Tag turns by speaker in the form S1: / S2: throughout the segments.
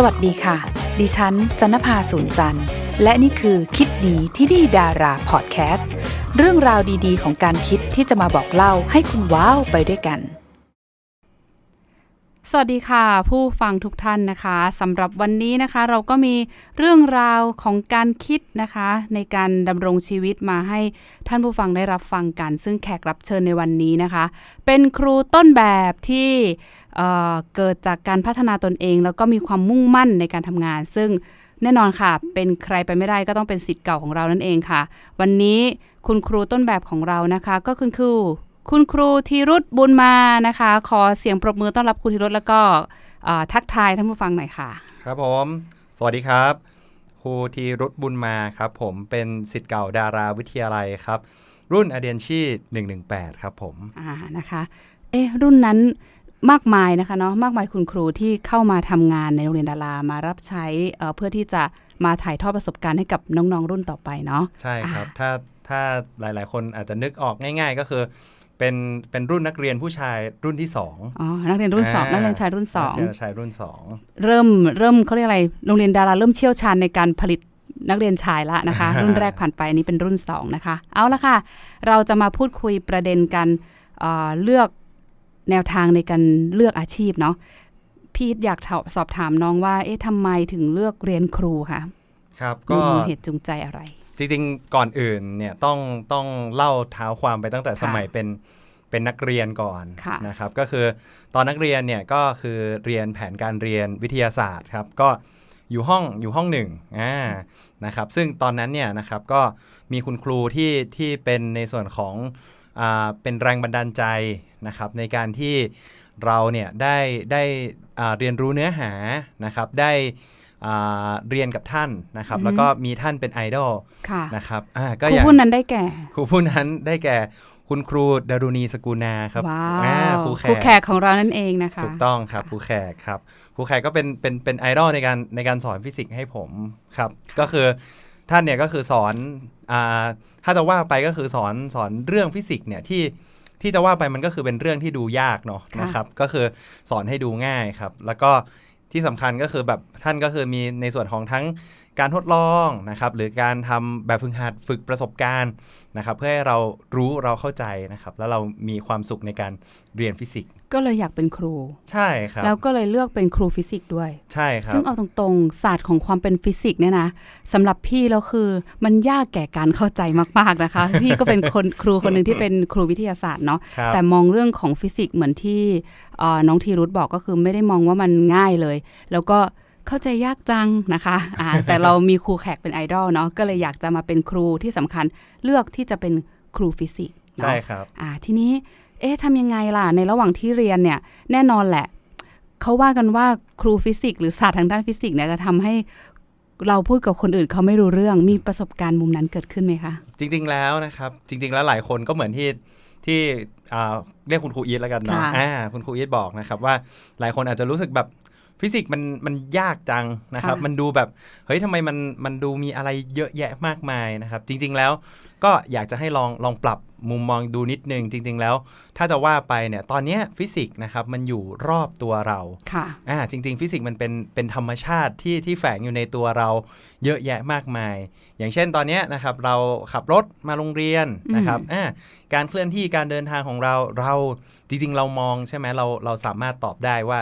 S1: สวัสดีค่ะ ดิฉันจันนภาสูนจันทร์ และนี่คือคิดดีที่ดีดาราพอดแคสต์เรื่องราวดีๆ ของการคิดที่จะมาบอกเล่าให้คุณว้าวไปด้วยกัน
S2: สวัสดีค่ะ ผู้ฟังทุกท่านนะคะสำหรับวันนี้นะคะ เราก็มีเรื่องราวของการคิดนะคะ ในการดำรงชีวิตมาให้ท่านผู้ฟังได้รับฟังกัน ซึ่งแขกรับเชิญในวันนี้นะคะ เป็นครูต้นแบบที่ เอ่อเกิดจากการพัฒนาตนเอง แล้วก็มีความมุ่งมั่นในการทำงาน ซึ่งแน่นอนค่ะ เป็นใครไปไม่ได้ก็ต้องเป็นสิทธิ์เก่าของเรานั่นเองค่ะ วันนี้คุณครูต้นแบบของเรานะคะ ก็คุณครูคุณครูธีรุธบุญมานะคะ ขอเสียงปรบมือต้อนรับครูธีรุธแล้วก็เอ่อทักทายท่านผู้ฟังหน่อยค่ะ
S3: ครับผม สวัสดีครับ ครูธีรุธบุญมาครับผมเป็นสิทธิ์เก่าดาราวิทยาลัยครับ รุ่นอเดียนชี118 ครับผม
S2: อ่านะคะ เอ๊ะรุ่นนั้น มากมายนะคะเนาะมากมายคุณครูที่เข้ามาทำงานในโรงเรียนดารามารับใช้เอ่อเพื่อที่จะมาถ่ายทอดประสบการณ์ให้กับน้องๆรุ่นต่อไปเนาะ
S3: ใช่ครับ
S2: อ่า
S3: ถ้าถ้าหลายๆ คนอาจจะนึกออกง่าย ๆ ก็คือเป็นเป็นรุ่นนักเรียนผู้ชายรุ่นที่2
S2: อ๋อ นักเรียนรุ่นสอง
S3: อ่า
S2: นักเรียนชายรุ่นสอง
S3: นักเรียนชายรุ่น
S2: เริ่มเริ่มเขาเรียกอะไร โรงเรียนดาราเริ่มเชี่ยวชาญในการผลิตนักเรียนชายละนะคะ รุ่นแรกผ่านไปอันนี้เป็นรุ่นสองนะคะ เอาละค่ะ เราจะมาพูดคุยประเด็นกันเอ่อเลือก แนวทางในการเลือกอาชีพเนาะพี่อยากสอบถามน้องว่า เอ๊ะทำไมถึงเลือกเรียนครูคะ
S3: 2ครับ
S2: มี
S3: ก็
S2: เหตุจูงใจอะไร
S3: จริงๆ ก่อนอื่นเนี่ยต้องต้องเล่าเท้าความไปตั้งแต่
S2: ค่ะ
S3: สมัยเป็นเป็นนักเรียนก่อน
S2: ค่ะ
S3: นะครับก็คือตอนนักเรียนเนี่ยก็คือเรียนแผนการเรียนวิทยาศาสตร์ครับก็อยู่ห้องอยู่ห้องหนึ่งอ่านะครับซึ่งตอนนั้นเนี่ยนะครับก็มีคุณครูที่ที่เป็นในส่วนของอ่า เป็นแรงบันดาลใจนะครับในการที่เราเนี่ยได้ได้อ่าเรียนรู้เนื้อหานะครับได้อ่าเรียนกับท่านนะครับ
S2: อือฮึ
S3: แล้วก็มีท่านเป็นไอดอล
S2: ค่ะ
S3: นะครับอ่า
S2: ค
S3: ก็
S2: รู
S3: อย่าง
S2: ผู้นั้นได้แก่
S3: ครูผู้นั้นได้แก่คุณครูดารุณีสกุลนาครับ
S2: ว้า
S3: อ่าวครูแข
S2: ครู
S3: ก
S2: แขกของเรานั่นเองนะคะ
S3: ถูกต้องครับครูแขกครับครูแขกก็เป็นเป็นเป็นไอดอลในการในการสอนฟิสิกส์ให้ผมครับ ก็คือ ท่านเนี่ยก็คือสอนอ่าถ้าจะว่าไปก็คือสอนสอนเรื่องฟิสิกส์เนี่ยที่ที่จะว่าไปมันก็คือเป็นเรื่องที่ดูยากเนาะ
S2: ค่ะ
S3: นะครับ ก็คือสอนให้ดูง่ายครับ แล้วก็ที่สำคัญก็คือแบบท่านก็คือมีในส่วนของทั้ง การทดลองนะครับหรือการทำแบบฝึกหัดฝึกประสบการณ์นะครับเพื่อให้เรารู้เราเข้าใจนะครับแล้วเรามีความสุขในการเรียนฟิสิกส์
S2: ก็เลยอยากเป็นครู
S3: ใช่ครับ
S2: แล้วก็เลยเลือกเป็นครูฟิสิกส์ด้วย
S3: ใช่ครับ
S2: ซึ่งเอาตรงๆศาสตร์ของความเป็นฟิสิกส์เนี่ยนะสำหรับพี่แล้วคือมันยากแก่การเข้าใจมากๆนะคะ พี่ก็เป็นคนครูคนหนึ่งที่เป็นครูวิทยาศาสตร์เนาะ
S3: ครับ
S2: แต่มองเรื่องของฟิสิกส์เหมือนที่เอ่อน้องทีรุธบอกก็คือไม่ได้มองว่ามันง่ายเลย แล้วก็ เข้าใจยากจังนะคะอ่าแต่เรามีครูแขกเป็นไอดอลเนาะก็เลยอยากจะมาเป็นครูที่สำคัญเลือกที่จะเป็นครูฟิสิกส์เนาะ
S3: ใช่ครับ
S2: อ่าทีนี้เอ๊ะทำยังไงล่ะ ในระหว่างที่เรียนเนี่ยแน่นอนแหละ เขาว่ากันว่าครูฟิสิกส์หรือศาสตร์ทางด้านฟิสิกส์เนี่ยจะทำให้เราพูดกับคนอื่นเขาไม่รู้เรื่องมีประสบการณ์มุมนั้นเกิดขึ้นไหมคะ
S3: จริง ๆ แล้วนะครับ จริง ๆ แล้วหลายคนก็เหมือนที่ที่อ่าเรียกคุณครูอีทแล้วกันเนาะ
S2: ค่ะ
S3: อ่าคุณครูอีทบอกนะครับว่าหลายคนอาจจะรู้สึกแบบ ฟิสิกส์มันมันยากจังนะครับ มันดูแบบเฮ้ยทำไมมันมันดูมีอะไรเยอะแยะมากมายนะครับ จริง ๆ แล้วก็อยากจะให้ลองลองปรับมุมมองดูนิดนึงจริง ๆ แล้ว ถ้าจะว่าไปเนี่ยตอนเนี้ยฟิสิกส์นะครับมันอยู่รอบตัวเรา
S2: ค่ะ
S3: อ่าจริง ๆ ฟิสิกส์มันเป็นเป็นธรรมชาติที่ที่แฝงอยู่ในตัวเราเยอะแยะมากมาย อย่างเช่นตอนเนี้ยนะครับเราขับรถมาโรงเรียนนะครับอ่าการเคลื่อนที่การเดินทางของเราเราจริง ๆ เรามองใช่ไหมเราเราสามารถตอบได้ว่า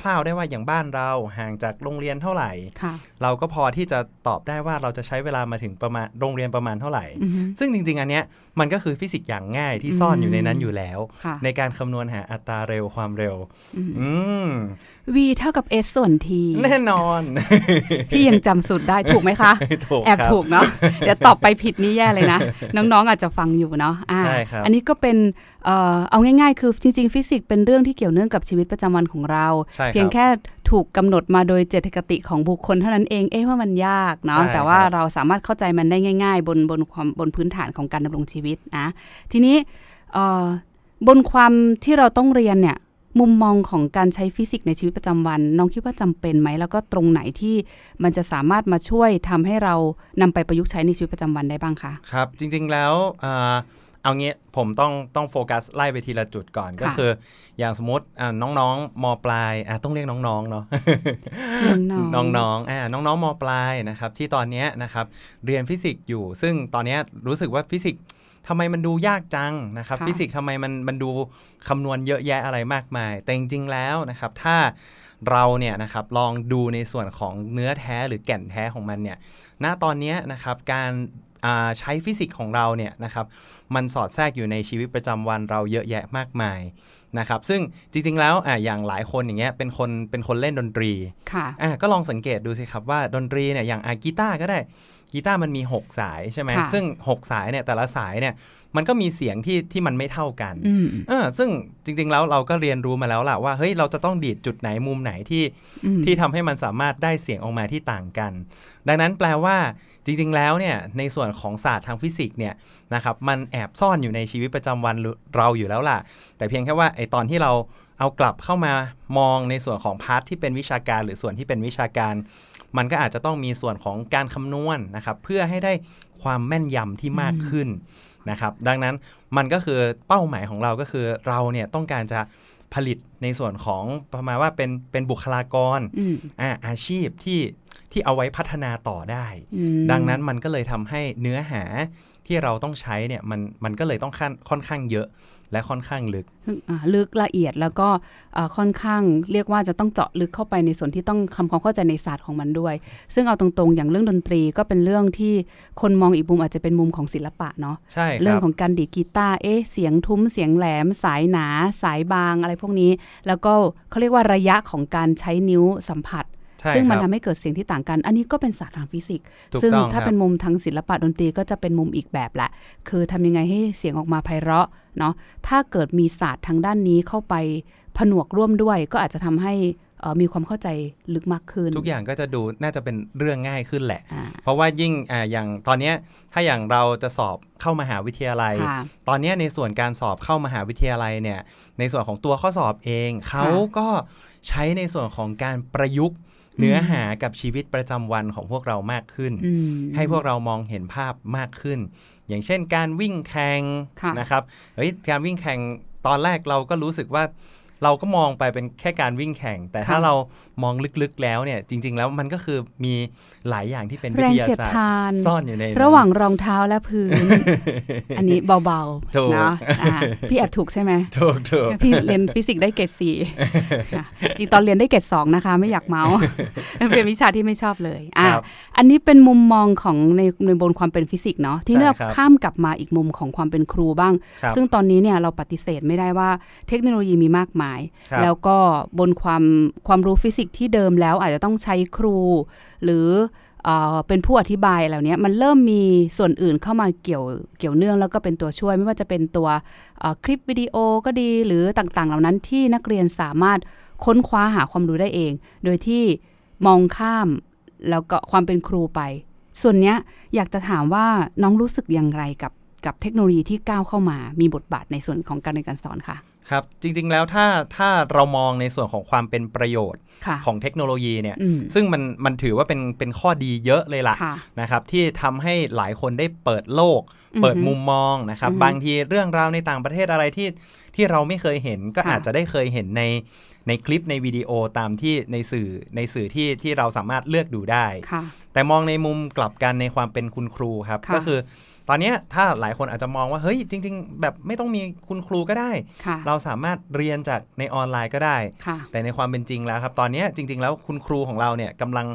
S3: คร่าวๆได้ว่าอย่างบ้านเราห่างจากโรงเรียนเท่าไหร่
S2: ค่ะ
S3: เราก็พอที่จะตอบได้ว่าเราจะใช้เวลามาถึงประมาณโรงเรียนประมาณเท่าไหร่
S2: อือฮึ
S3: ซึ่งจริง ๆ อันเนี้ยมันก็คือฟิสิกส์อย่างง่ายที่ซ่อนอยู่ในนั้นอยู่แล้ว
S2: ค่ะ
S3: ในการคำนวณหาอัตราเร็วความเร็ว
S2: อืม
S3: อืม
S2: v เท่ากับ s ส่วน t
S3: แน่นอน
S2: พี่ยังจำสูตรได้ถูกไหมคะ
S3: ถูก
S2: แอบ
S3: ครับ
S2: ถูกเนาะเดี๋ยวตอบไปผิดนี่แย่เลยนะ น้องๆอาจจะฟังอยู่เนาะอ่า
S3: ใช่ครับ
S2: อันนี้ก็เป็นเอ่อเอาง่ายๆ คือจริง ๆ ฟิสิกส์เป็นเรื่องที่เกี่ยวเนื่องกับชีวิตประจำวันของเรา
S3: ใช่ครับ
S2: เพียงแค่ ถูกกำหนดมาโดยเจตคติของบุคคลเท่านั้นเอง เอ๊ะว่ามันยากเนาะ
S3: ใช่
S2: แต่ว่า
S3: ครับ
S2: เราสามารถเข้าใจมันได้ง่าย ๆ บนบนความบนพื้นฐานของการดำรงชีวิตนะ ทีนี้เอ่อบนความที่เราต้องเรียนเนี่ย มุมมองของการใช้ฟิสิกส์ในชีวิตประจำวัน น้องคิดว่าจำเป็นไหม แล้วก็ตรงไหนที่มันจะสามารถมาช่วยทำให้เรานำไปประยุกต์ใช้ในชีวิตประจำวันได้บ้างคะ
S3: ครับ จริงๆแล้วอ่า เอางี้ผมต้องต้องโฟกัสไล่ไปทีละจุดก่อน
S2: ค่ะ
S3: ก็คือ อย่างสมมติอ่าน้องๆมปลายอะต้องเรียกน้องๆเนาะ
S2: น้องๆ
S3: น้องๆอ่าน้องๆมปลายนะครับที่ตอนเนี้ยนะครับเรียนฟิสิกส์อยู่ ซึ่งตอนเนี้ยรู้สึกว่าฟิสิกส์ทำไมมันดูยากจังนะครับ
S2: ค่ะ
S3: ฟิสิกส์ทำไมมันมันดูคำนวณเยอะแยะอะไรมากมาย แต่จริงๆแล้วนะครับ ถ้าเราเนี่ยนะครับลองดูในส่วนของเนื้อแท้หรือแก่นแท้ของมันเนี่ยณตอนเนี้ยนะครับการอ่า ใช้ฟิสิกส์ของเราเนี่ยนะครับมันสอดแทรกอยู่ในชีวิตประจำวันเราเยอะแยะมากมายนะครับซึ่งจริงๆแล้วอะอย่างหลายคนอย่างเงี้ยเป็นคนเป็นคนเล่นดนตรี
S2: ค่ะ
S3: อะก็ลองสังเกตดูสิครับว่าดนตรีเนี่ยอย่างอากีตาร์ก็ได้กีตาร์มันมี 6 สายใช่ไหม
S2: ค่ะ
S3: ซึ่ง 6 สายเนี่ยแต่ละสายเนี่ยมันก็มีเสียงที่ที่มันไม่เท่ากัน
S2: อืม
S3: เออซึ่งจริง ๆ แล้วเราก็เรียนรู้มาแล้วล่ะว่าเฮ้ยเราจะต้องดีดจุดไหนมุมไหนที่
S2: อืม
S3: ที่ทำให้มันสามารถได้เสียงออกมาที่ต่างกัน ดังนั้นแปลว่า จริงๆแล้วเนี่ยในส่วนของศาสตร์ทางฟิสิกส์เนี่ยนะครับมันแอบซ่อนอยู่ในชีวิตประจำวันเราอยู่แล้วล่ะ แต่เพียงแค่ว่าไอตอนที่เราเอากลับเข้ามามองในส่วนของพาร์ทที่เป็นวิชาการ หรือส่วนที่เป็นวิชาการ มันก็อาจจะต้องมีส่วนของการคำนวณนะครับ เพื่อให้ได้ความแม่นยำที่มากขึ้นนะครับ ดังนั้นมันก็คือเป้าหมายของเราก็คือเราเนี่ยต้องการจะผลิตในส่วนของประมาณว่าเป็นเป็นบุคลากร
S2: อืม
S3: อาอาชีพที่ ที่เอาไว้พัฒนาต่อได้
S2: อืม
S3: ดังนั้นมันก็เลยทำให้เนื้อหาที่เราต้องใช้เนี่ยมันมันก็เลยต้องขั้นค่อนข้างเยอะและค่อนข้างลึก
S2: อ่าลึกละเอียดแล้วก็อ่าค่อนข้างเรียกว่าจะต้องเจาะลึกเข้าไปในส่วนที่ต้องทำความเข้าใจในศาสตร์ของมันด้วย ซึ่งเอาตรงๆ อย่างเรื่องดนตรีก็เป็นเรื่องที่คนมองอีกมุมอาจจะเป็นมุมของศิลปะเนาะ
S3: ใช่ค
S2: เรื่อ
S3: รั
S2: ง
S3: บ
S2: ของการดีดกีตาร์เอ๊ะเสียงทุ้มเสียงแหลม สายหนา สายบางอะไรพวกนี้ แล้วก็เขาเรียกว่าระยะของการใช้นิ้วสัมผัส
S3: ใช่
S2: ซึ่งมัน
S3: ค
S2: ทำ
S3: รับ
S2: ให้เกิดเสียงที่ต่างกัน อันนี้ก็เป็นศาสตร์ทางฟิสิกส์
S3: ถูก
S2: ซึ่ง
S3: ต้อง
S2: ถ้า
S3: ครับ
S2: เป็นมุมทางศิลปะดนตรีก็จะเป็นมุมอีกแบบแหละคือทำยังไงให้เสียงออกมาไพเราะเนาะถ้าเกิดมีศาสตร์ทางด้านนี้เข้าไปผนวกร่วมด้วย ก็อาจจะทำให้เอ่อมีความเข้าใจลึกมากขึ้น
S3: ทุกอย่างก็จะดูน่าจะเป็นเรื่องง่ายขึ้นแหละ
S2: อ่า
S3: เพราะว่ายิ่งอ่าอย่างตอนเนี้ยถ้าอย่างเราจะสอบเข้ามหาวิทยาลัย
S2: ค่ะ
S3: ตอนเนี้ยในส่วนการสอบเข้ามหาวิทยาลัยเนี่ยในส่วนของตัวข้อสอบเอง เขาก็ใช้ในส่วนของการประยุกต์ เนื้อหากับชีวิตประจำวันของพวกเรามากขึ้น
S2: อืม
S3: ให้พวกเรามองเห็นภาพมากขึ้น อย่างเช่น การวิ่งแข่ง
S2: ค่ะ
S3: นะครับเฮ้ยการวิ่งแข่งตอนแรกเราก็รู้สึกว่า เราก็มองไปเป็นแค่การวิ่งแข่ง แต่ถ้า
S2: ค่ะ
S3: เรามองลึกๆแล้วเนี่ย จริง ๆ แล้วมันก็คือมีหลายอย่างที่เป็นวิ
S2: แรง
S3: ทยา
S2: เสียด
S3: ศาสตร์
S2: ทาน
S3: ซ่อนอยู่ในนั้น
S2: ระหว่างรองเท้าและพื้น อันนี้เบา
S3: ถูก
S2: ๆนะอ่าพี่แอบถูกใช่ไหม
S3: ถูกถูก
S2: พี่เรียนฟิสิกส์ได้เกรดสี่ค่ะจริงตอนเรียนได้เกรดสองนะคะ ไม่อยากเมาส์เป็นวิชาที่ไม่ชอบเลยอะ
S3: ครับ
S2: อันนี้เป็นมุมมองของในในบนความเป็นฟิสิกส์เนาะที่
S3: ใช่
S2: เลือก
S3: ครับ
S2: ข้ามกลับมาอีกมุมของความเป็นครูบ้าง
S3: ครับ
S2: ซึ่งตอนนี้เนี่ยเราปฏิเสธไม่ได้ว่าเทคโนโลยีมีมากมาย
S3: ครับ
S2: แล้วก็บนความความรู้ฟิสิกส์ที่เดิมแล้วอาจจะต้องใช้ครู หรือเอ่อเป็นผู้อธิบายเหล่านี้มันเริ่มมีส่วนอื่นเข้ามาเกี่ยวเกี่ยวเนื่องแล้วก็เป็นตัวช่วยไม่ว่าจะเป็นตัวเอ่อคลิปวิดีโอก็ดีหรือต่างๆ เหล่านั้นที่นักเรียนสามารถค้นคว้าหาความรู้ได้เอง โดยที่มองข้ามแล้วก็ความเป็นครูไป ส่วนเนี้ยอยากจะถามว่าน้องรู้สึกอย่างไรกับ กับเทคโนโลยีที่ก้าวเข้ามา มีบทบาทในส่วนของการเรียนการสอนค่ะ
S3: ครับ จริง ๆ แล้วถ้าถ้าเรามองในส่วนของความเป็นประโยชน์
S2: ค่ะ
S3: ของเทคโนโลยีเนี่ย
S2: อืม
S3: ซึ่งมันมันถือว่าเป็นเป็นข้อดีเยอะเลยล่ะ
S2: ค่ะ
S3: นะครับ ที่ทำให้หลายคนได้เปิดโลก
S2: อือฮึ
S3: เปิดมุมมองนะครับ
S2: อือฮึ
S3: บางทีเรื่องราวในต่างประเทศอะไรที่ที่เราไม่เคยเห็นก็
S2: ค่ะ
S3: อาจจะได้เคยเห็นในในคลิปในวิดีโอตามที่ในสื่อในสื่อที่ที่เราสามารถเลือกดูได้
S2: ค่ะ
S3: แต่มองในมุมกลับกันในความเป็นคุณครูครับ
S2: ค่ะ
S3: ก็คือ ตอนเนี้ยถ้าหลายคนอาจจะมองว่าเฮ้ยจริง ๆ แบบไม่ต้องมีคุณครูก็ได้
S2: ค่ะ
S3: เราสามารถเรียนจากในออนไลน์ก็ได้
S2: ค่ะ
S3: แต่ในความเป็นจริงแล้วครับ ตอนเนี้ยจริง ๆ แล้วคุณครูของเราเนี่ยกำลัง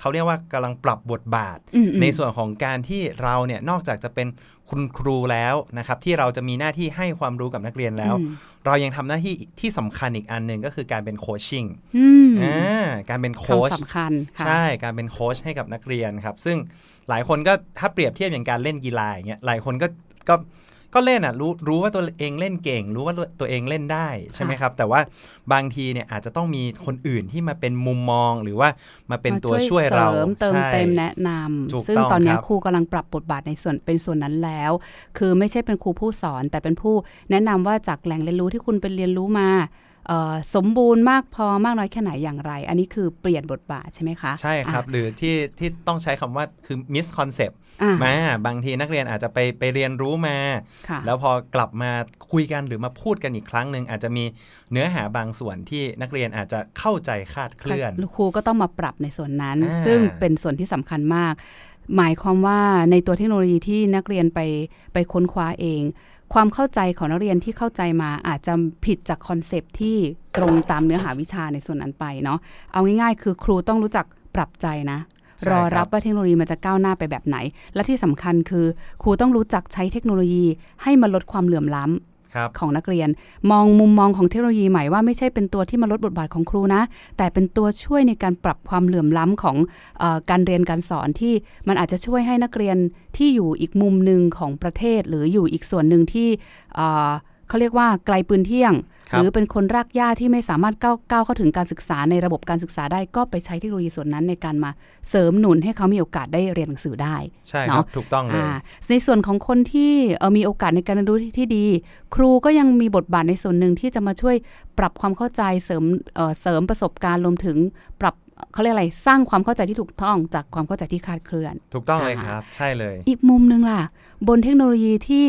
S3: เขาเรียกว่ากำลังปรับบทบาท
S2: อืมอืม
S3: ในส่วนของการที่เราเนี่ยนอกจากจะเป็นคุณครูแล้วนะครับ ที่เราจะมีหน้าที่ให้ความรู้กับนักเรียนแล้ว
S2: อืม
S3: เรายังทำหน้าที่ที่สำคัญอีกอันหนึ่งก็คือการเป็นโคชชิ่ง
S2: อืม
S3: อ่าการเป็นโค้ช
S2: คำสำคัญค่ะ
S3: ใช่การเป็นโค้ชให้กับนักเรียนครับ ซึ่ง หลายคนก็ถ้าเปรียบเทียบอย่างการเล่นกีฬาอย่างเงี้ยหลายคนก็ก็ก็เล่นอะรู้รู้ว่าตัวเองเล่นเก่ง รู้ว่าตัวเองเล่นได้ใช่ไหมครับ แต่ว่าบางทีเนี่ยอาจจะต้องมีคนอื่นที่มาเป็นมุมมองหรือว่ามาเป็นตัวช่วยเรา
S2: สมเติม
S3: ใช่
S2: เต็มแนะน
S3: ถูกำ
S2: ซึ่ง
S3: ต้อง
S2: ตอนเนี้ย
S3: ครับ
S2: ครูกำลังปรับบทบาทในส่วนเป็นส่วนนั้นแล้ว คือไม่ใช่เป็นครูผู้สอนแต่เป็นผู้แนะนำว่าจากแหล่งเรียนรู้ที่คุณไปเรียนรู้มาเอ่อ สมบูรณ์มากพอมากน้อยแค่ไหนอย่างไร อันนี้คือเปลี่ยนบทบาทใช่ไหมคะ
S3: ใช่ครับ หรือที่ที่ต้องใช้คำว่าคือ misconcept
S2: อ่า
S3: มาบางทีนักเรียนอาจจะไปไปเรียนรู้มา
S2: ค่ะ
S3: แล้วพอกลับมาคุยกันหรือมาพูดกันอีกครั้งหนึ่งอาจจะมีเนื้อหาบางส่วนที่นักเรียนอาจจะเข้าใจคลาดเคลื่อน
S2: ครูก็ต้องมาปรับในส่วนนั้น
S3: อ่า
S2: ซึ่งเป็นส่วนที่สำคัญมาก หมายความว่าในตัวเทคโนโลยีที่นักเรียนไปไปค้นคว้าเอง ความเข้าใจของนักเรียนที่เข้าใจมาอาจจะผิดจากคอนเซปต์ที่ตรงตามเนื้อหาวิชาในส่วนนั้นไปเนาะเอาง่ายๆ คือครูต้องรู้จักปรับใจนะ
S3: ใช่
S2: รอ
S3: ครั
S2: รับบว่าเทคโนโลยีมันจะก้าวหน้าไปแบบไหน และที่สำคัญคือ ครูต้องรู้จักใช้เทคโนโลยีให้มันลดความเหลื่อมล้ำ
S3: ครับ
S2: ของนักเรียน มองมุมมองของเทคโนโลยีใหม่ว่าไม่ใช่เป็นตัวที่มาลดบทบาทของครูนะ แต่เป็นตัวช่วยในการปรับความเหลื่อมล้ำของอการเรียนการสอนที่มันอาจจะช่วยให้นักเรียนที่อยู่อีกมุมหนึ่งของประเทศ หรืออยู่อีกส่วนหนึ่งที่ เอ่อเขาเรียกว่าไกลปืนเที่ยง
S3: ครับ
S2: หรือเป็นคนรากหญ้าที่ไม่สามารถก้าวก้าวเข้าถึงการศึกษาในระบบการศึกษาได้ก็ไปใช้เทคโนโลยีส่วนนั้นในการมาเสริมหนุนให้เขามีโอกาสได้เรียนหนังสือได้
S3: ใช่ค
S2: เน
S3: รับ
S2: อะ
S3: ถูกต้องเลย
S2: อ่าในส่วนของคนที่เอ่อมีโอกาสในการเรียนรู้ที่ดี ครูก็ยังมีบทบาทในส่วนหนึ่งที่จะมาช่วยปรับความเข้าใจเสริมเอ่อเสริมประสบการณ์รวมถึงปรับเขาเรียกอะไรสร้างความเข้าใจที่ถูกต้องจากความเข้าใจที่คลาดเคลื่อน
S3: ถูกต้องเลย
S2: อ่า
S3: ครับ ใช่เลย
S2: อีกมุมหนึ่งล่ะ บนเทคโนโลยีที่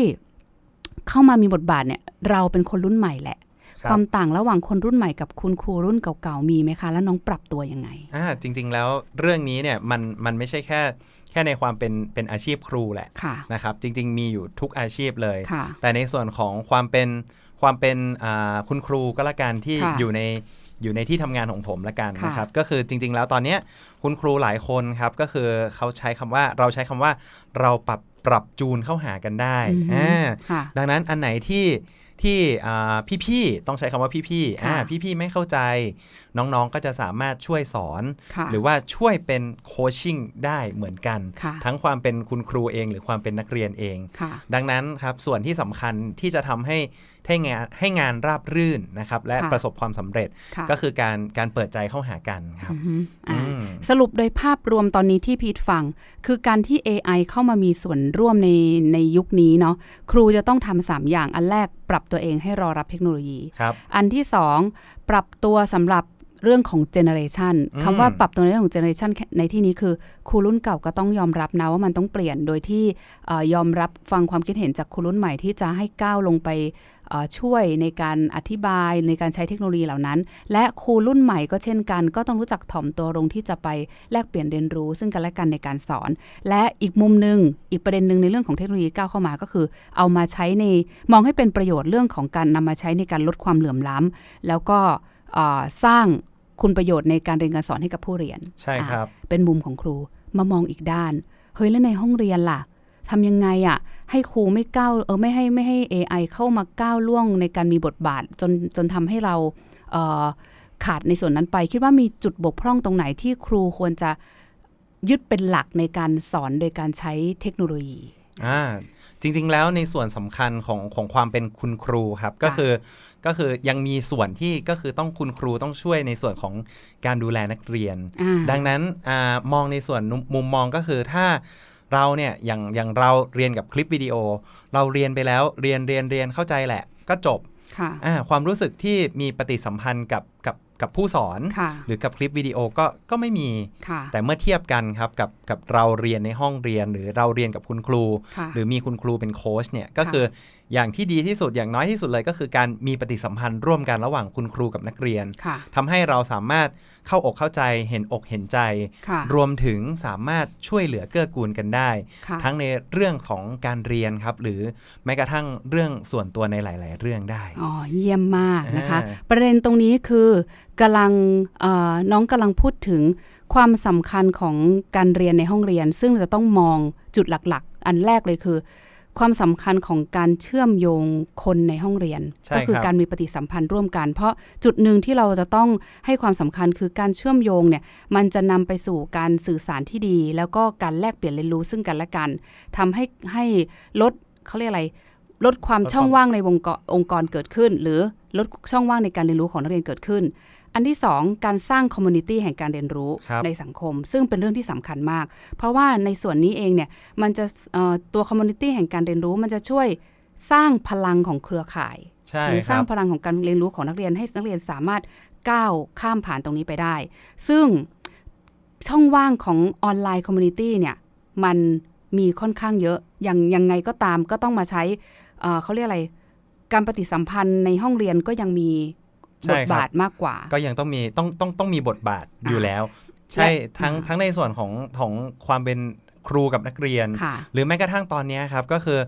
S2: เข้ามามีบทบาทเนี่ยเราเป็นคนรุ่นใหม่แหละ
S3: ครับ
S2: ความต่างระหว่างคนรุ่นใหม่กับคุณครูรุ่นเก่าๆมีไหมคะ แล้วน้องปรับตัวยังไง
S3: อ่าจริง ๆ แล้วเรื่องนี้เนี่ยมันมันไม่ใช่แค่แค่ในความเป็นเป็นอาชีพครูแหละ
S2: ค่ะ
S3: นะครับจริง ๆ มีอยู่ทุกอาชีพเลย
S2: ค่ะ
S3: แต่ในส่วนของความเป็นความเป็นอ่าคุณครูก็แล้วกันที่
S2: ค่ะ
S3: อยู่ในอยู่ในที่ทำงานของผมละกัน
S2: ค่ะ
S3: นะครับก็คือจริง ๆ แล้วตอนเนี้ยคุณครูหลายคนครับก็คือเขาใช้คำว่าเราใช้คำว่าเราปรับ ปรับจูนเข้าหากันได้
S2: อือฮึ
S3: อ่า
S2: ค่ะ
S3: ดังนั้นอันไหนที่ ที่อ่าพี่ๆต้องใช้คำว่าพี่ๆอ่า
S2: ค่ะ
S3: พี่ๆไม่เข้าใจ น้องๆก็จะสามารถช่วยสอน
S2: ค่ะ
S3: หรือว่าช่วยเป็นโคชชิ่งได้เหมือนกัน
S2: ค่ะ
S3: ทั้งความเป็นคุณครูเอง หรือความเป็นนักเรียนเอง
S2: ค่ะ
S3: ดังนั้นครับส่วนที่สำคัญที่จะทำให้ให้งานให้งานราบรื่นนะครับและ
S2: ค่ะ
S3: ประสบความสำเร็จ
S2: ค่ะ
S3: ก็คือการการเปิดใจเข้าหากันครับ
S2: อือฮึอ่า
S3: อืม
S2: สรุปโดยภาพรวมตอนนี้ที่พีทฟัง คือการที่ AI เข้ามามีส่วนร่วมในในยุคนี้เนาะครูจะต้องทำสามอย่างอันแรกปรับตัวเองให้รอรับเทคโนโลยี
S3: ครับ
S2: อันที่สองปรับตัวสำหรับเรื่องของเจเนอเรชัน
S3: อืม
S2: คำว่าปรับตัวในเรื่องของเจเนอเรชันในที่นี้คือครูรุ่นเก่าก็ต้องยอมรับนะว่ามันต้องเปลี่ยนโดยที่เอ่อยอมรับฟังความคิดเห็นจากครูรุ่นใหม่ที่จะให้ก้าวลงไปเอ่อ ช่วยในการอธิบายในการใช้เทคโนโลยีเหล่านั้น และครูรุ่นใหม่ก็เช่นกัน ก็ต้องรู้จักถ่อมตัวลงที่จะไปแลกเปลี่ยนเรียนรู้ ซึ่งกันและกันในการสอน และอีกมุมหนึ่งอีกประเด็นหนึ่งในเรื่องของเทคโนโลยีก้าวเข้ามาก็คือ เอามาใช้ในมองให้เป็นประโยชน์เรื่องของการนำมาใช้ในการลดความเหลื่อมล้ำแล้วก็เอ่อสร้างคุณประโยชน์ในการเรียนการสอนให้กับผู้เรียน
S3: ใช่ครับ
S2: อะเป็นมุมของครูมามองอีกด้าน เฮ้ยแล้วในห้องเรียนล่ะ ทำยังไงอะ่ะให้ครูไม่ก้าวเออไม่ให้ไม่ให้ AI เข้ามาก้าวล่วงในการมีบทบาทจนจนทำให้เราเอ่อขาดในส่วนนั้นไป คิดว่ามีจุดบกพร่องตรงไหนที่ครูควรจะยึดเป็นหลักในการสอนโดยการใช้เทคโนโลยี
S3: อ่าจริง ๆ แล้วในส่วนสำคัญของของความเป็นคุณครูครับ ก็คือก็คือยังมีส่วนที่ก็คือต้องคุณครูต้องช่วยในส่วนของการดูแลนักเรียน
S2: อ่า
S3: ดังนั้นอามองในส่วนมุมมุมมองก็คือถ้า เราเนี่ยอย่างอย่างเราเรียนกับคลิปวิดีโอ เราเรียนไปแล้วเรียนเรียนเรียนเข้าใจแหละ ก็จบ
S2: ค่ะ
S3: อ่าความรู้สึกที่มีปฏิสัมพันธ์กับกับกับผู้สอน
S2: ค่ะ
S3: หรือกับคลิปวิดีโอก็ก็ไม่มี
S2: ค่ะ
S3: แต่เมื่อเทียบกันครับกับกับเราเรียนในห้องเรียนหรือเราเรียนกับคุณครู
S2: ค่ะ
S3: หรือมีคุณครูเป็นโค้ชเนี่ยก็
S2: ค่ะ
S3: คืออย่างที่ดีที่สุดอย่างน้อยที่สุดเลยก็คือการมีปฏิสัมพันธ์ร่วมกันระหว่างคุณครูกับนักเรียน
S2: ค่ะ
S3: ทำให้เราสามารถเข้าอกเข้าใจเห็นอกเห็นใจ
S2: ค่ะ
S3: รวมถึงสามารถช่วยเหลือเกื้อกูลกันได้
S2: ค่ะ
S3: ทั้งในเรื่องของการเรียนครับ หรือแม้กระทั่งเรื่องส่วนตัวในหลาย ๆ เรื่องได้
S2: อ๋อเยี่ยมมากนะคะ
S3: อ่า
S2: ประเด็นตรงนี้คือกำลังเอ่อน้องกำลังพูดถึงความสำคัญของการเรียนในห้องเรียน ซึ่งจะต้องมองจุดหลัก ๆ อันแรกเลยคือ ความสำคัญของการเชื่อมโยงคนในห้องเรียน
S3: ใช่
S2: ก็คื
S3: ครับ
S2: การมีปฏิสัมพันธ์ร่วมกัน เพราะจุดหนึ่งที่เราจะต้องให้ความสำคัญคือการเชื่อมโยงเนี่ยมันจะนำไปสู่การสื่อสารที่ดี แล้วก็การแลกเปลี่ยนเรียนรู้ซึ่งกันและกันทำให้ให้ลดเขาเรียกอะไรลดความ
S3: ลดความ
S2: ช่องว่างในวงกองค์กรเกิดขึ้น หรือลดช่องว่างในการเรียนรู้ของนักเรียนเกิดขึ้น อันที่สองการสร้างคอมมูนิตี้แห่งการเรียนรู้
S3: ครับ
S2: ในสังคม ซึ่งเป็นเรื่องที่สำคัญมาก เพราะว่าในส่วนนี้เองเนี่ยมันจะเอ่อตัวคอมมูนิตี้แห่งการเรียนรู้ มันจะช่วยสร้างพลังของเครือข่าย
S3: ใช่
S2: หรือ
S3: ค
S2: สร้า
S3: รั
S2: ง
S3: บ
S2: พลังของการเรียนรู้ของนักเรียนให้นักเรียนสามารถก้าวข้ามผ่านตรงนี้ไปได้ ซึ่งช่องว่างของออนไลน์คอมมูนิตี้เนี่ยมันมีค่อนข้างเยอะอย่างยังไงก็ตามก็ต้องมาใช้เอ่อเขาเรียกอะไร การปฏิสัมพันธ์ในห้องเรียนก็ยังมี
S3: ใช่
S2: บท
S3: ครับ
S2: บาทมากกว่า
S3: ก็ยังต้องมีต้องต้องต้องมีบทบาทอยู่
S2: อ่า
S3: แล้ว ใช่
S2: และ
S3: ทั้ง
S2: อ่า
S3: ทั้งในส่วนของของความเป็นครูกับนักเรียน
S2: ค่ะ
S3: หรือแม้กระทั่งตอนเนี้ยครับก็คือ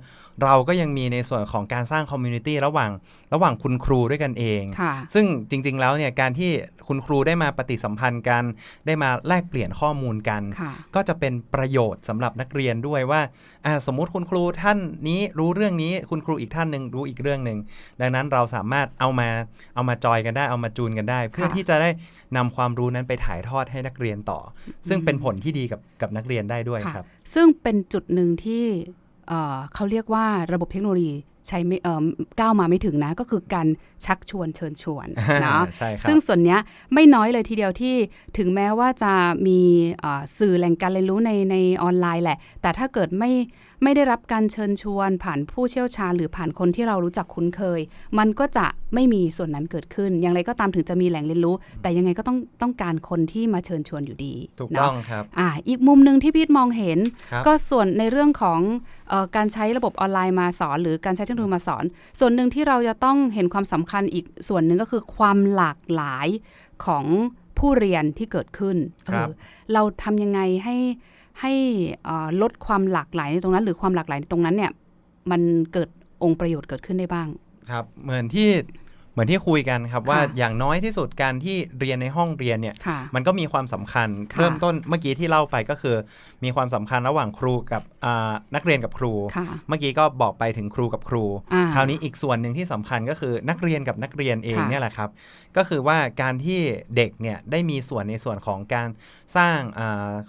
S3: เราก็ยังมีในส่วนของการสร้างคอมมูนิตี้ระหว่างระหว่างคุณครูด้วยกันเอง
S2: ค่ะ
S3: ซึ่งจริง ๆ แล้วเนี่ยการที่ คุณครูได้มาปฏิสัมพันธ์กัน ได้มาแลกเปลี่ยนข้อมูลกัน
S2: ค่ะ
S3: ก็จะเป็นประโยชน์สำหรับนักเรียนด้วยว่าอ่าสมมุติคุณครูท่านนี้รู้เรื่องนี้คุณครูอีกท่านหนึ่งรู้อีกเรื่องหนึ่งดังนั้นเราสามารถเอามาเอามาจอยกันได้เอามาจูนกันได้ เพื่อที่จะได้นำความรู้นั้นไปถ่ายทอดให้นักเรียนต่อ ซึ่งเป็นผลที่ดีกับกับนักเรียนได้ด้วย
S2: ค่ะ
S3: ครับ
S2: ซึ่งเป็นจุดหนึ่งที่เอ่อเขาเรียกว่าระบบเทคโนโลยี ใช้ไม่เอ่อก้าวมาไม่ถึงนะ ก็คือการชักชวนเชิญชวนเนาะ
S3: ใช่ครับ
S2: ซึ่งส่วนเนี้ยไม่น้อยเลยทีเดียวที่ถึงแม้ว่าจะมีเอ่อสื่อแหล่งการเรียนรู้ในในออนไลน์แหละ แต่ถ้าเกิดไม่ ไม่ได้รับการเชิญชวนผ่านผู้เชี่ยวชาญ หรือผ่านคนที่เรารู้จักคุ้นเคย มันก็จะไม่มีส่วนนั้นเกิดขึ้น อย่างไรก็ตามถึงจะมีแหล่งเรียนรู้ แต่ยังไงก็ต้องต้องการคนที่มาเชิญชวนอยู่ดี
S3: ถูก
S2: เนาะ
S3: ต้องครับ
S2: อ่าอีกมุมหนึ่งที่พีทมองเห็น
S3: ครับ
S2: ก็ส่วนในเรื่องของเออการใช้ระบบออนไลน์มาสอน หรือการใช้เทคโนโลยีมาสอน ส่วนหนึ่งที่เราจะต้องเห็นความสำคัญอีกส่วนหนึ่งก็คือความหลากหลายของผู้เรียนที่เกิดขึ้น
S3: ครับ
S2: เออเราทำยังไงให้ ให้ลดความหลากหลายในตรงนั้น หรือความหลากหลายในตรงนั้นเนี่ยมันเกิดองค์ประโยชน์เกิดขึ้นได้บ้าง
S3: ครับ เหมือนที่ เหมือนที่คุยกันครับว่า
S2: ค่ะ
S3: อย่างน้อยที่สุดการที่เรียนในห้องเรียนเนี่ย
S2: ค่ะ
S3: มันก็มีความสำคัญ
S2: ค่ะ
S3: เริ่มต้นเมื่อกี้ที่เล่าไปก็คือ มีความสำคัญระหว่างครูกับอ่านักเรียนกับครู
S2: ค่ะ
S3: เมื่อกี้ก็บอกไปถึงครูกับครู
S2: อ่า
S3: คราวนี้อีกส่วนหนึ่งที่สำคัญก็คือนักเรียนกับนักเรียนเอง
S2: ค่ะ
S3: เนี่ยแหละครับ ก็คือว่าการที่เด็กเนี่ยได้มีส่วนในส่วนของการสร้าง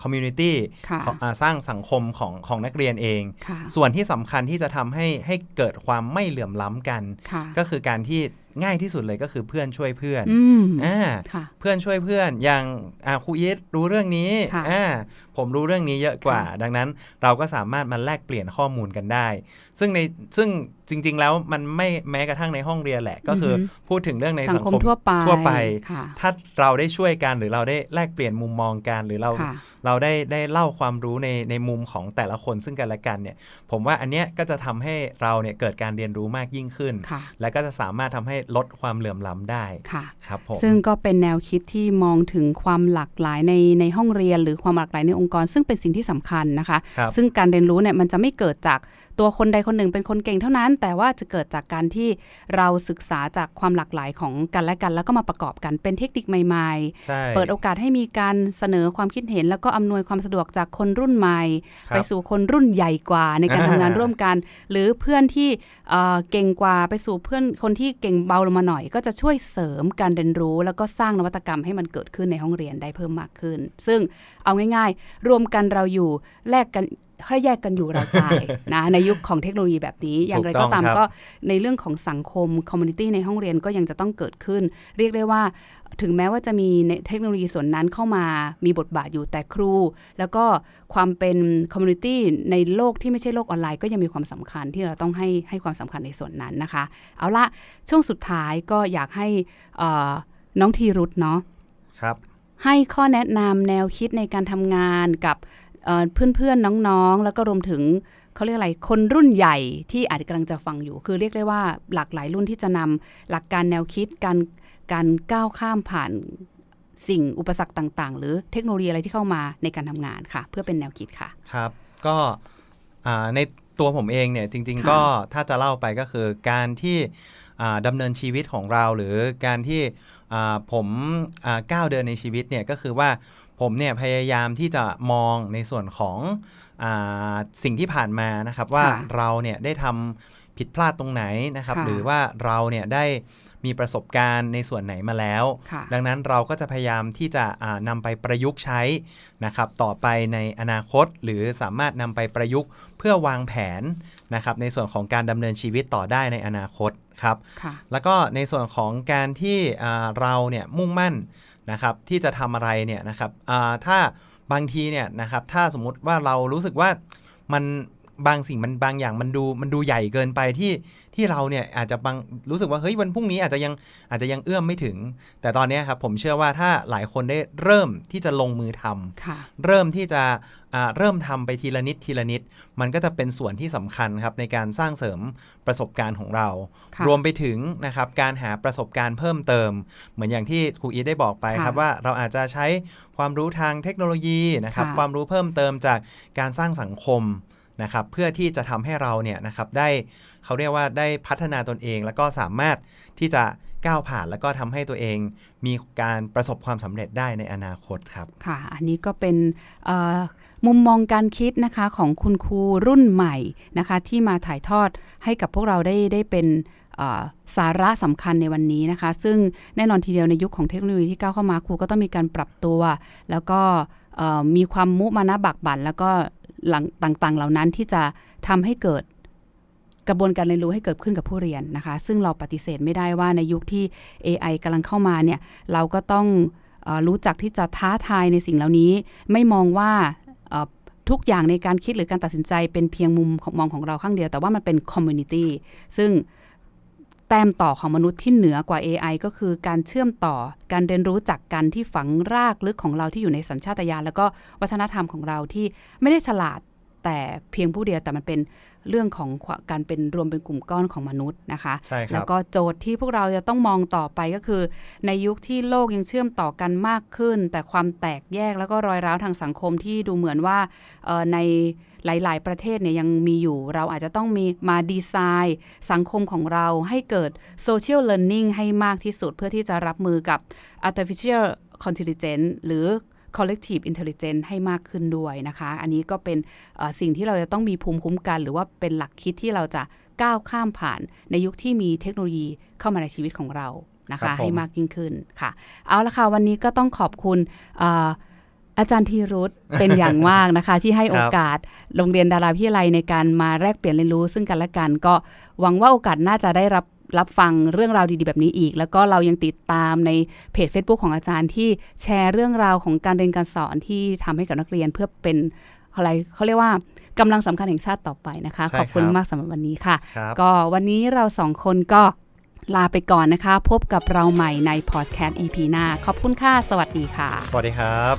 S3: คอมมูนิตี้
S2: ค่ะ
S3: สร้างสังคมของของนักเรียนเอง
S2: ค่ะ
S3: ส่วนที่สำคัญที่จะทำให้ให้เกิดความไม่เหลื่อมล้ำกัน
S2: ค่ะ
S3: ก็คือการที่ ง่ายที่สุดเลยก็คือเพื่อนช่วยเพื่อน
S2: อืม
S3: อ่า
S2: ค่ะ
S3: เพื่อนช่วยเพื่อนอย่างอ่าครูยิทรู้เรื่องนี้
S2: ค่ะ
S3: อ่าผมรู้เรื่องนี้เยอะกว่า
S2: ค่ะ
S3: ดังนั้นเราก็สามารถมาแลกเปลี่ยนข้อมูลกันได้ ซึ่งในซึ่งจริง ๆ แล้วมันไม่แม้กระทั่งในห้องเรียนแหละ ก็คืออ
S2: อฮึ
S3: พูดถึงเรื่องใน
S2: สั
S3: สั
S2: ง
S3: ง
S2: ค
S3: ค
S2: ม
S3: ม
S2: ทั่วไป
S3: ทั่วไป
S2: ค่ะ
S3: ถ้าเราได้ช่วยกันหรือเราได้แลกเปลี่ยนมุมมองกันหรือเรา
S2: ค่ะ
S3: เราได้ได้เล่าความรู้ในในมุมของแต่ละคนซึ่งกันและกันเนี่ยผมว่าอันเนี้ยก็จะทำให้เราเนี่ยเกิดการเรียนรู้มากยิ่งขึ้น
S2: ค่ะ
S3: และก็จะสามารถทำให้ลดความเหลื่อมล้ำได้
S2: ค่ะ
S3: ครับผม
S2: ซึ่งก็เป็นแนวคิดที่มองถึงความหลากหลายในในห้องเรียน หรือความหลากหลายในองค์กร ซึ่งเป็นสิ่งที่สำคัญนะคะ
S3: ครับ
S2: ซึ่งการเรียนรู้เนี่ยมันจะไม่เกิดจากตัวคนใดคนหนึ่งเป็นคนเก่งเท่านั้น แต่ว่าจะเกิดจากการที่เราศึกษาจากความหลากหลายของกันและกัน แล้วก็มาประกอบกันเป็นเทคนิคใหม่
S3: ใช่
S2: ๆเปิดโอกาสให้มีการเสนอความคิดเห็น แล้วก็อำนวยความสะดวกจากคนรุ่นใหม่
S3: ครับ
S2: ไปสู่คนรุ่นใหญ่กว่าในการ
S3: อ่า
S2: ทำงานร่วมกัน หรือเพื่อนที่เอ่อเก่งกว่าไปสู่เพื่อนคนที่เก่งเบาาลงมาหน่อย ก็จะช่วยเสริมการเรียนรู้ แล้วก็สร้างนวัตกรรมให้มันเกิดขึ้นในห้องเรียนได้เพิ่มมากขึ้น ซึ่งเอาง่าย ๆ รวมกันเราอยู่แลกกัน ถ้าแยกกันอยู่เราตายนะในยุคของเทคโนโลยีแบบนี้ อย่างไรก็ตาม
S3: ถูกต้องครับ
S2: ก็ในเรื่องของสังคมคอมมูนิตี้ในห้องเรียนก็ยังจะต้องเกิดขึ้น เรียกได้ว่า ถึงแม้ว่าจะมีในเทคโนโลยีส่วนนั้นเข้ามามีบทบาทอยู่แต่ครู แล้วก็ความเป็นคอมมูนิตี้ในโลกที่ไม่ใช่โลกออนไลน์ก็ยังมีความสำคัญที่เราต้องให้ให้ความสำคัญในส่วนนั้นนะคะ เอาละช่วงสุดท้ายก็อยากให้เอ่อน้องทีรุธเนาะ
S3: ครับ
S2: ให้ข้อแนะนำแนวคิดในการทำงานกับ เอ่อเพื่อนๆน้องๆ แล้วก็รวมถึงเขาเรียกอะไรคนรุ่นใหญ่ที่อาจจะกำลังจะฟังอยู่ คือเรียกได้ว่าหลากหลายรุ่นที่จะนำหลักการแนวคิดการการก้าวข้ามผ่านสิ่งอุปสรรคต่าง ๆ หรือเทคโนโลยีอะไรที่เข้ามาในการทำงานค่ะ เพื่อเป็นแนวคิดค่ะ
S3: ครับ ก็อ่าในตัวผมเองเนี่ยจริง
S2: ค่ะ
S3: ๆก็ถ้าจะเล่าไปก็คือการที่อ่าดำเนินชีวิตของเรา หรือการที่อ่าผมอ่าก้าวเดินในชีวิตเนี่ยก็คือว่า ผมเนี่ยพยายามที่จะมองในส่วนของอาสิ่งที่ผ่านมานะครับว่า
S2: ค่ะ
S3: เราเนี่ยได้ทำผิดพลาดตรงไหนนะครับ
S2: ค่ะ
S3: หรือว่าเราเนี่ยได้มีประสบการณ์ในส่วนไหนมาแล้ว
S2: ค่ะ
S3: ดังนั้นเราก็จะพยายามที่จะอ่านำไปประยุกต์ใช้นะครับต่อไปในอนาคต หรือสามารถนำไปประยุกต์เพื่อวางแผนนะครับในส่วนของการดำเนินชีวิตต่อได้ในอนาคตครับ
S2: ค่ะ
S3: แล้วก็ในส่วนของการที่อ่าเราเนี่ยมุ่งมั่น นะครับที่จะทำอะไรเนี่ยนะครับถ้าบางทีเนี่ยนะครับถ้าสมมุติว่าเรารู้สึกว่ามัน บางสิ่งมันบางอย่างมันดูมันดูใหญ่เกินไปที่ที่เราเนี่ยอาจจะบางรู้สึกว่าเฮ้ยวันพรุ่งนี้อาจจะยังอาจจะยังเอื้อมไม่ถึง แต่ตอนเนี้ยครับผมเชื่อว่าถ้าหลายคนได้เริ่มที่จะลงมือทำ
S2: ค่ะ
S3: เริ่มที่จะอ่าเริ่มทำไปทีละนิดทีละนิด มันก็จะเป็นส่วนที่สำคัญครับในการสร้างเสริมประสบการณ์ของเรา
S2: ค่ะ
S3: รวมไปถึงนะครับการหาประสบการณ์เพิ่มเติม เหมือนอย่างที่ครูอีทได้บอกไป
S2: ค่ะ
S3: ครับว่าเราอาจจะใช้ความรู้ทางเทคโนโลยีนะครับ
S2: ค่ะ
S3: ความรู้เพิ่มเติมจากการสร้างสังคม นะครับเพื่อที่จะทำให้เราเนี่ยนะครับได้เขาเรียกว่าได้พัฒนาตนเอง แล้วก็สามารถที่จะก้าวผ่านแล้วก็ทำให้ตัวเองมีการประสบความสำเร็จได้ในอนาคตครับ
S2: ค่ะ อันนี้ก็เป็นมุมมองการคิดนะคะของคุณครูรุ่นใหม่นะคะที่มาถ่ายทอดให้กับพวกเราได้ได้เป็นสาระสำคัญในวันนี้นะคะ ซึ่งแน่นอนทีเดียวในยุคของเทคโนโลยีที่ก้าวเข้ามาครูก็ต้องมีการปรับตัว แล้วก็มีความมุมานะบักบั่นแล้วก็ หลังต่างๆ เหล่านั้นที่จะทำให้เกิดกระบวนการเรียนรู้ให้เกิดขึ้นกับผู้เรียนนะคะ ซึ่งเราปฏิเสธไม่ได้ว่าในยุคที่ AI กำลังเข้ามาเนี่ยเราก็ต้องอรู้จักที่จะท้าทายในสิ่งเหล่านี้ ไม่มองว่าทุกอย่างในการคิดหรือการตัดสินใจเป็นเพียงมุมของมองของเราข้างเดียว แต่ว่ามันเป็นคอมมูนิตี้ซึ่ง แต้มต่อของมนุษย์ที่เหนือกว่า AI ก็คือการเชื่อมต่อการเรียนรู้จากกันที่ฝังรากลึกของเราที่อยู่ในสัญชาตญาณแล้วก็วัฒนธรรมของเราที่ไม่ได้ฉลาด แต่เพียงผู้เดียวแต่มันเป็นเรื่องของการเป็นรวมเป็นกลุ่มก้อนของมนุษย์นะคะ
S3: ใช่ค
S2: แล้
S3: รั
S2: ว
S3: บ
S2: ก็โจทย์ที่พวกเราจะต้องมองต่อไปก็คือ ในยุคที่โลกยังเชื่อมต่อกันมากขึ้น แต่ความแตกแยกแล้วก็รอยร้าวทางสังคมที่ดูเหมือนว่าเอ่อในหลาย ๆ ประเทศเนี่ยยังมีอยู่ เราอาจจะต้องมีมาดีไซน์ สังคมของเราให้เกิด social learning ให้มากที่สุดเพื่อที่จะรับมือกับ artificial intelligence หรือ collective intelligence ให้มากขึ้นด้วยนะคะ อันนี้ก็เป็นเอ่อสิ่งที่เราจะต้องมีภูมิคุ้มกัน หรือว่าเป็นหลักคิดที่เราจะก้าวข้ามผ่านในยุคที่มีเทคโนโลยีเข้ามาในชีวิตของเรานะ
S3: ครั
S2: คะ
S3: บผม
S2: ให้มากยิ่งขึ้นค่ะ เอาละค่ะ วันนี้ก็ต้องขอบคุณเอ่ออาจารย์ธีรุธเป็นอย่างมากนะคะ ที่ให้โอกาสโรงเรียนดาราพิทยาลัยในการมาแลกเปลี่ยนเรียนรู้ซึ่งกันและกัน ก็หวังว่าโอกาสน่าจะได้รับ รับฟังเรื่องราวดีๆแบบนี้อีก แล้วก็เรายังติดตามในเพจ Facebook ของอาจารย์ที่แชร์เรื่องราวของการเรียนการสอนที่ทำให้กับนักเรียนเพื่อเป็นอะไรเขาเรียกว่ากำลังสำคัญแห่งชาติต่อไปนะคะ ขอบคุณมากสำหรับวันนี้ค่ะ ก็วันนี้เราสองคนก็ลาไปก่อนนะคะ พบกับเราใหม่ในพอดแคสต์ EP หน้า ขอบคุณค่ะ สวัสดีค่ะ
S3: สวัสดีครับ